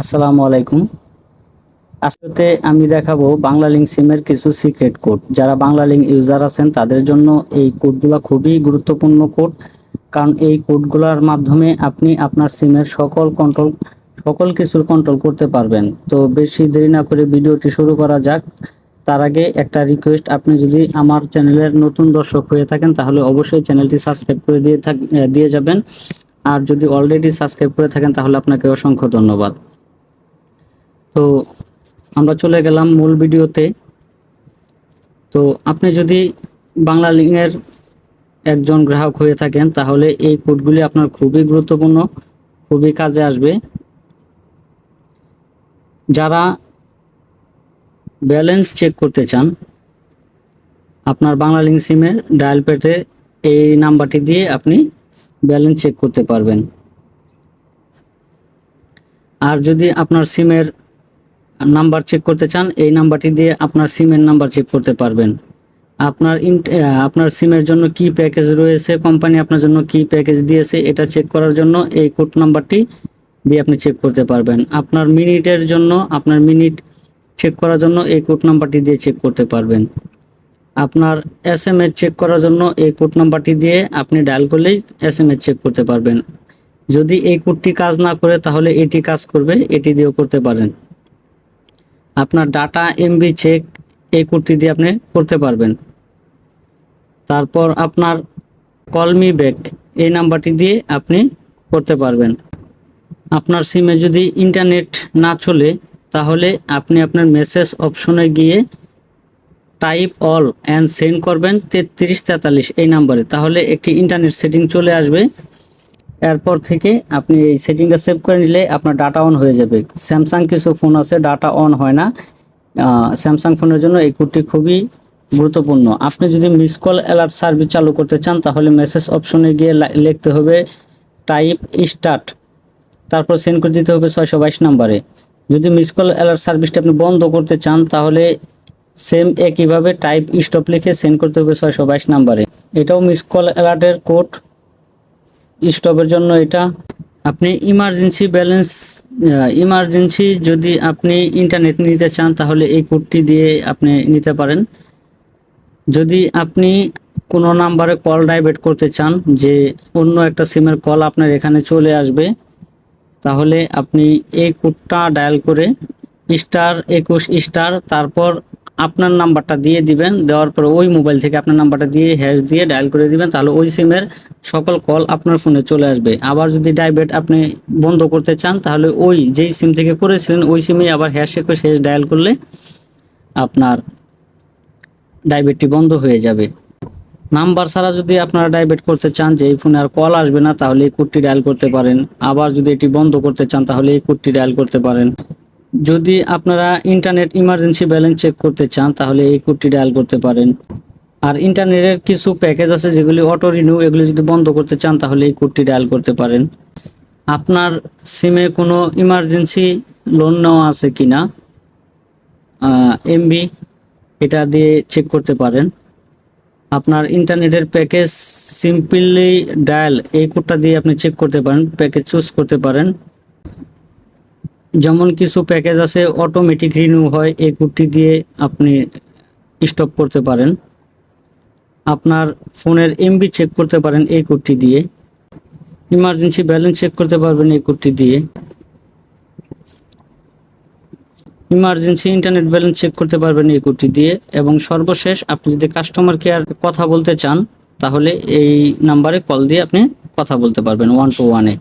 আসসালামু আলাইকুম। আজকে আমি দেখাবো বাংলা লিঙ্ক সিমের কিছু সিক্রেট কোড। যারা বাংলা লিঙ্ক ইউজার আছেন, তাদের জন্য এই কোডগুলো খুবই গুরুত্বপূর্ণ কোড। কারণ এই কোডগুলোর মাধ্যমে আপনি আপনার সিমের সকল কন্ট্রোল, সকল কিছুর কন্ট্রোল করতে পারবেন। তো বেশি দেরি না করে ভিডিওটি শুরু করা যাক। তার আগে একটা রিকোয়েস্ট, আপনি যদি আমার চ্যানেলের নতুন দর্শক হয়ে থাকেন, তাহলে অবশ্যই চ্যানেলটি সাবস্ক্রাইব করে দিয়ে দিয়ে যাবেন। আর যদি অলরেডি সাবস্ক্রাইব করে থাকেন, তাহলে আপনাকে অসংখ্য ধন্যবাদ। তো আমরা চলে গেলাম মূল ভিডিওতে। তো আপনি যদি বাংলা লিঙ্কের একজন গ্রাহক হয়ে থাকেন, তাহলে এই কোডগুলি আপনার খুবই গুরুত্বপূর্ণ, খুবই কাজে আসবে। যারা ব্যালেন্স চেক করতে চান, আপনার বাংলা লিঙ্ক সিমের ডায়াল পেটে এই নাম্বারটি দিয়ে আপনি ব্যালেন্স চেক করতে পারবেন। আর যদি আপনার সিমের নাম্বার চেক করতে চান, এই নাম্বারটি দিয়ে আপনার সিমের নাম্বার চেক করতে পারবেন। আপনার আপনার সিমের জন্য কি প্যাকেজ রয়েছে কোম্পানি আপনার জন্য কি প্যাকেজ দিয়েছে, এটা চেক করার জন্য এই কোড নাম্বারটি দিয়ে আপনি চেক করতে পারবেন। আপনার মিনিটের জন্য, আপনার মিনিট চেক করার জন্য এই কোড নাম্বারটি দিয়ে চেক করতে পারবেন। আপনার এস এম এস চেক করার জন্য এই কোড নাম্বারটি দিয়ে আপনি ডায়াল করলেই এস এম এস চেক করতে পারবেন। যদি এই কোডটি কাজ না করে, তাহলে এটি কাজ করবে, এটি দিয়েও করতে পারেন। আপনার ডাটা এমবি চেক এই কোডটি দিয়ে আপনি করতে পারবেন। তারপর আপনার কলমি ব্যাক এই নাম্বারটি দিয়ে আপনি করতে পারবেন। আপনার সিমে যদি ইন্টারনেট না চলে, তাহলে আপনি আপনার মেসেজ অপশনে গিয়ে টাইপ অল অ্যান্ড সেন্ড করবেন তেত্রিশ তেতাল্লিশ এই নাম্বারে। তাহলে একটি ইন্টারনেট সেটিং চলে আসবে। এরপর থেকে আপনি এই সেটিংটা সেভ করে নিলে আপনার ডাটা অন হয়ে যাবে। স্যামসাং কিছু ফোন আছে ডাটা অন হয় না। স্যামসাং ফোনের জন্য এই কোডটি খুবই গুরুত্বপূর্ণ। আপনি যদি মিস কল অ্যালার্ট সার্ভিস চালু করতে চান, তাহলে মেসেজ অপশনে গিয়ে লিখতে হবে টাইপ স্টার্ট তারপর সেন্ড করে দিতে হবে ছয়শো বাইশ নাম্বারে। যদি মিস কল অ্যালার্ট সার্ভিসটা আপনি বন্ধ করতে চান, তাহলে সেম একইভাবে টাইপ স্টপ লিখে সেন্ড করতে হবে ছয়শো বাইশ নাম্বারে। এটাও মিস কল অ্যালার্টের কোড স্টপের জন্য এটা। আপনি ইমার্জেন্সি ব্যালেন্স ইমার্জেন্সি যদি আপনি ইন্টারনেট নিতে চান, তাহলে এই কোডটি দিয়ে আপনি নিতে পারেন। যদি আপনি কোনো নাম্বারে কল ডাইভার্ট করতে চান, যে অন্য একটা সিমের কল আপনার এখানে চলে আসবে, তাহলে আপনি এই কোডটা ডায়াল করে স্টার একুশ স্টার তারপর আপনার নাম্বারটা দিয়ে দিবেন, দেওয়ার পরে ওই মোবাইল থেকে আপনার নাম্বারটা দিয়ে হ্যাশ দিয়ে ডায়াল করে দিবেন, তাহলে ওই সিমের সকল কল আপনার ফোনে চলে আসবে। আবার যদি ডাইভেট আপনি বন্ধ করতে চান, তাহলে ওই যেই সিম থেকে করেছিলেন ওই সিমে আবার হ্যাশ একুশ হ্যাশ ডায়াল করলে আপনার ডাইভেটটি বন্ধ হয়ে যাবে। নাম্বার ছাড়া যদি আপনারা ডাইভেট করতে চান, যে এই ফোনে আর কল আসবে না, তাহলে এই কোডটি ডায়াল করতে পারেন। আবার যদি এটি বন্ধ করতে চান, তাহলে এই কোডটি ডায়াল করতে পারেন। যদি আপনারা ইন্টারনেট ইমার্জেন্সি ব্যালেন্স চেক করতে চান, তাহলে এই কোডটি ডায়াল করতে পারেন। আর ইন্টারনেটের কিছু প্যাকেজ আছে, যেগুলি অটো রিনিউ এগুলি যদি বন্ধ করতে চান, তাহলে এই কোডটি ডায়াল করতে পারেন। আপনার সিমে কোনো ইমার্জেন্সি লোন নেওয়া আছে কিনা এমবি এটা দিয়ে চেক করতে পারেন। আপনার ইন্টারনেটের প্যাকেজ সিম্পলি ডায়াল এই কোডটা দিয়ে আপনি চেক করতে পারেন প্যাকেজ চুজ করতে পারেন। যেমন কিছু প্যাকেজ আছে অটোমেটিক রিনিউ হয়, এই কোডটি দিয়ে আপনি স্টপ করতে পারেন। আপনার ফোনের এমবি চেক করতে পারেন এই কোডটি দিয়ে। ইমার্জেন্সি ব্যালেন্স চেক করতে পারবেন এই কোডটি দিয়ে। ইমার্জেন্সি ইন্টারনেট ব্যালেন্স চেক করতে পারবেন এই কোডটি দিয়ে এবং সর্বশেষ আপনি যদি কাস্টমার কেয়ার কথা বলতে চান, তাহলে এই নাম্বারে কল দিয়ে আপনি কথা বলতে পারবেন ওয়ান টু ওয়ানে